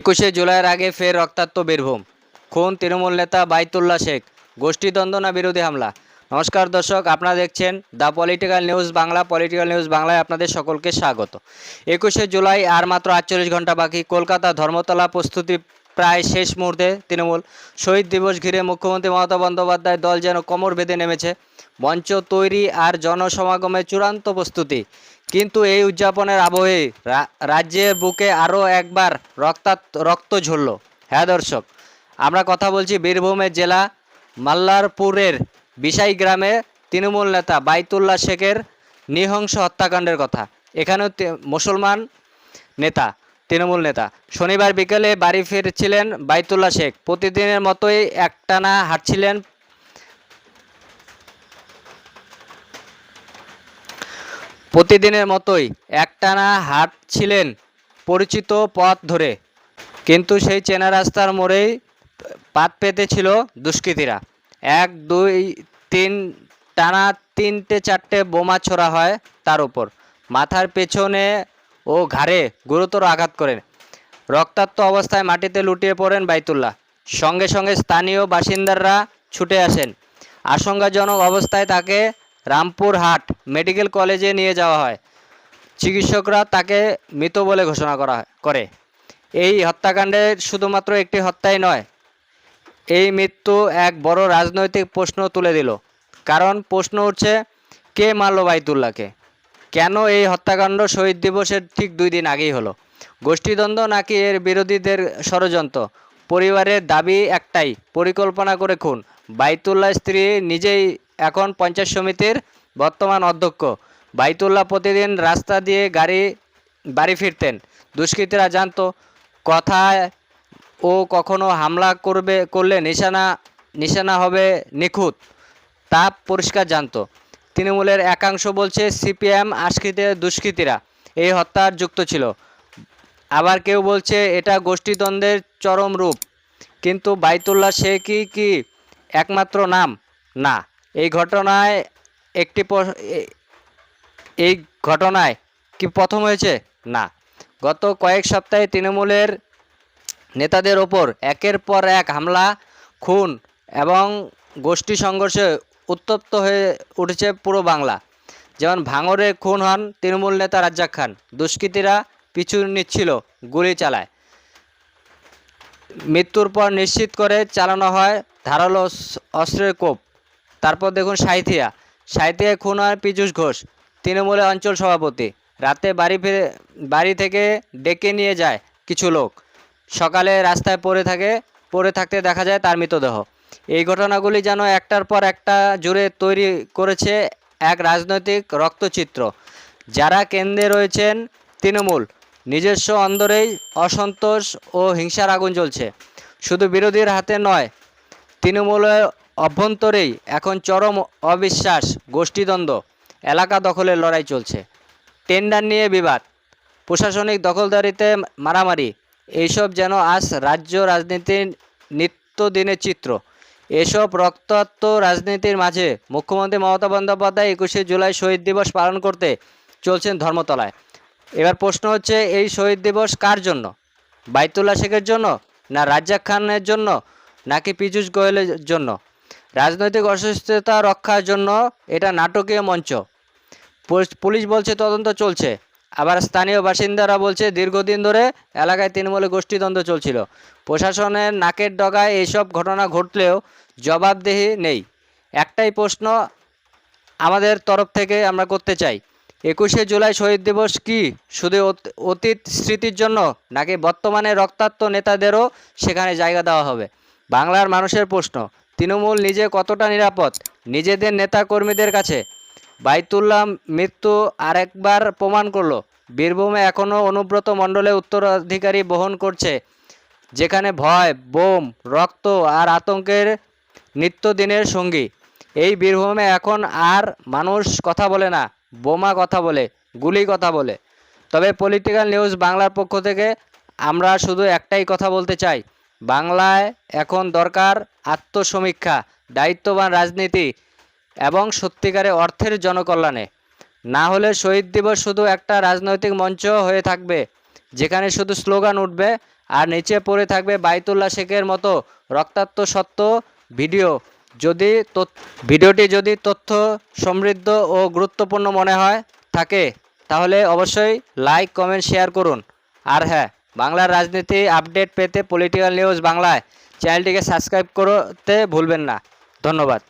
একুশে জুলাইয়ের আগে ফের রক্তাক্ত বীরভূম। খুন তৃণমূল নেতা বাইতুল্লা শেখ। গোষ্ঠীদ্বন্দ্ব না বিরোধী হামলা। নমস্কার দর্শক, আপনারা দেখছেন the political news Bangla, political news বাংলায় আপনাদের সকলকে স্বাগত। একুশে জুলাই আর মাত্র আটচল্লিশ ঘণ্টা বাকি, কলকাতা ধর্মতলা প্রস্তুতি প্রায় শেষ মুহূর্তে তৃণমূল শহীদ দিবস ঘিরে মুখ্যমন্ত্রী মমতা বন্দ্যোপাধ্যায় দল যেন কোমর বেঁধে নেমেছে। মঞ্চ তৈরি আর জনসমাগমের চূড়ান্ত প্রস্তুতি। কিন্তু এই উদযাপনের আবহে রাজ্যের বুকে আরও একবার রক্তাক্ত রক্ত ঝরল। হ্যাঁ দর্শক, আমরা কথা বলছি বীরভূমের জেলা মাল্লারপুরের বিশাই গ্রামে তৃণমূল নেতা বাইতুল্লাহ শেখের নৃহংস হত্যাকাণ্ডের কথা। এখানেও মুসলমান নেতা তৃণমূল নেতা। শনিবার বিকেলে বাড়ি ফিরছিলেন বাইতুল্লা শেখ। প্রতিদিনের মতোই একটানা হাঁটছিলেন। প্রতিদিনের মতোই একটানা হাঁটছিলেন পরিচিত পথ ধরে। কিন্তু সেই চেনা রাস্তার মোড়েই পাত পেতেছিল দুষ্কৃতীরা। এক, দুই, তিন, টানা তিনটে চারটে বোমা ছোড়া হয় তার উপর। মাথার পেছনে ও ঘাড়ে গুরুতর আঘাত করেন রক্তাক্ত অবস্থায় মাটিতে লুটিয়ে পড়েন বাইতুল্লাহ। সঙ্গে সঙ্গে স্থানীয় বাসিন্দারা ছুটে আসেন। আশঙ্কাজনক অবস্থায় তাকে রামপুরহাট মেডিকেল কলেজে নিয়ে যাওয়া হয়। চিকিৎসকরা তাকে মৃত বলে ঘোষণা করা করে। এই হত্যাকাণ্ডে শুধুমাত্র একটি হত্যাই নয়, এই মৃত্যু এক বড় রাজনৈতিক প্রশ্ন তুলে দিল। কারণ প্রশ্ন উঠছে, কে মারল বাইতুল্লাহকে? কেন এই হত্যাকাণ্ড শহীদ দিবসের ঠিক দুই দিন আগেই হলো? গোষ্ঠীদ্বন্দ্ব নাকি এর বিরোধীদের ষড়যন্ত্র? পরিবারের দাবি একটাই, পরিকল্পনা করে খুন। বাইতুল্লাহ স্ত্রী নিজেই এখন পঞ্চায়েত সমিতির বর্তমান অধ্যক্ষ। বাইতুল্লাহ প্রতিদিন রাস্তা দিয়ে গাড়ি, বাড়ি ফিরতেন। দুষ্কৃতীরা জানতো, কথায় ও কখনো হামলা করবে, করলে নিশানা নিশানা হবে নিখুঁত। তা পরিষ্কার জানতো। তৃণমূলের একাংশ বলছে সিপিএম আশকৃতে দুষ্কৃতীরা। এই হত্যার যুক্ত ছিল। আবার কেউ বলছে এটা গোষ্ঠীদ্বন্দ্বের চরম রূপ। কিন্তু বাইতুল্লাহ শেখই কি একমাত্র নাম? না। এই ঘটনায় একটি এই ঘটনায় কি প্রথম হয়েছে? না। গত কয়েক সপ্তাহে তৃণমূলের নেতাদের ওপর একের পর এক হামলা, খুন এবং গোষ্ঠী সংঘর্ষে উত্তপ্ত হয়ে উঠেছে পুরো বাংলা। যেমন ভাঙরে খুন হন তৃণমূল নেতা রাজ্জাক খান, দুষ্কৃতীরা পিছু নিচ্ছিল গুলি চালায়। মৃত্যুর পর নিশ্চিত করে চালানো হয় ধারালো অস্ত্রের কোপ। তারপর দেখুন সাঁইথিয়া। সাঁইথিয়ায় খুন হয় পীযূষ ঘোষ, তৃণমূলের অঞ্চল সভাপতি। রাতে বাড়ি ফিরে, বাড়ি থেকে ডেকে নিয়ে যায় কিছু লোক। সকালে রাস্তায় পড়ে থাকে, পড়ে থাকতে দেখা যায় তার মৃতদেহ। এই ঘটনাগুলি যেন একটার পর একটা জুড়ে তৈরি করেছে এক রাজনৈতিক রক্তচিত্র। যারা কেন্দ্রে রয়েছেন তৃণমূল, নিজস্ব অন্দরেই অসন্তোষ ও হিংসার আগুন জ্বলছে। শুধু বিরোধীর হাতে নয়, তৃণমূলের অভ্যন্তরেই এখন চরম অবিশ্বাস, গোষ্ঠীদ্বন্দ্ব, এলাকা দখলের লড়াই চলছে। টেন্ডার নিয়ে বিবাদ, প্রশাসনিক দখলদারিতে মারামারি, এইসব যেন আজ রাজ্য রাজনীতির নিত্যদিনের চিত্র। এসব রক্তাক্ত রাজনীতির মাঝে মুখ্যমন্ত্রী মমতা বন্দ্যোপাধ্যায় একুশে জুলাই শহীদ দিবস পালন করতে চলছেন ধর্মতলায়। এবার প্রশ্ন হচ্ছে, এই শহীদ দিবস কার জন্য? বাইতুল্লাহ শেখের জন্য না রাজ্জাক খানের জন্য নাকি পীযূষ গোয়েলের জন্য? রাজনৈতিক অসুস্থতা রক্ষার জন্য এটা নাটকীয় মঞ্চ। পুলিশ বলছে তদন্ত চলছে। আবার স্থানীয় বাসিন্দারা বলছে, দীর্ঘদিন ধরে এলাকায় তৃণমূলে গোষ্ঠীদ্বন্দ্ব চলছিল। প্রশাসনের নাকের ডগায় এইসব ঘটনা ঘটলেও জবাবদেহি নেই। একটাই প্রশ্ন আমাদের তরফ থেকে আমরা করতে চাই, একুশে জুলাই শহীদ দিবস কি শুধু অত- অতীত স্মৃতির জন্য নাকি বর্তমানে রক্তাক্ত নেতাদেরও সেখানে জায়গা দেওয়া হবে? বাংলার মানুষের প্রশ্ন, তৃণমূল নিজে কতটা নিরাপদ? নিজেদের নেতা কর্মীদের কাছে বাইতুল্লাহ মৃত্যু আরেকবার প্রমাণ করল। বীরভূমে এখনও অনুব্রত মণ্ডলে উত্তরাধিকারী বহন করছে, যেখানে ভয়, বোম, রক্ত আর আতঙ্কের নিত্যদিনের সঙ্গী। এই বীরভূমে এখন আর মানুষ কথা বলে না, বোমা কথা বলে, গুলি কথা বলে। তবে পলিটিক্যাল নিউজ বাংলার পক্ষ থেকে আমরা শুধু একটাই কথা বলতে চাই, বাংলায় এখন দরকার আত্মসমীক্ষা, দায়িত্ববান রাজনীতি এবং সত্যিকারে অর্থের জনকল্যাণে। না হলে শহীদ দিবস শুধু একটা রাজনৈতিক মঞ্চ হয়ে থাকবে, যেখানে শুধু স্লোগান উঠবে আর নিচে পড়ে থাকবে বাইতুল্লাহ শেখের মতো রক্তাক্ত সত্য ভিডিও। যদি ভিডিওটি যদি তথ্য সমৃদ্ধ ও গুরুত্বপূর্ণ মনে হয়, থাকে, তাহলে অবশ্যই লাইক, কমেন্ট, শেয়ার করুন। আর হ্যাঁ বাংলার রাজনীতি আপডেট পেতে পলিটিক্যাল নিউজ বাংলায় চ্যানেলটিকে সাবস্ক্রাইব করতে ভুলবেন না। ধন্যবাদ।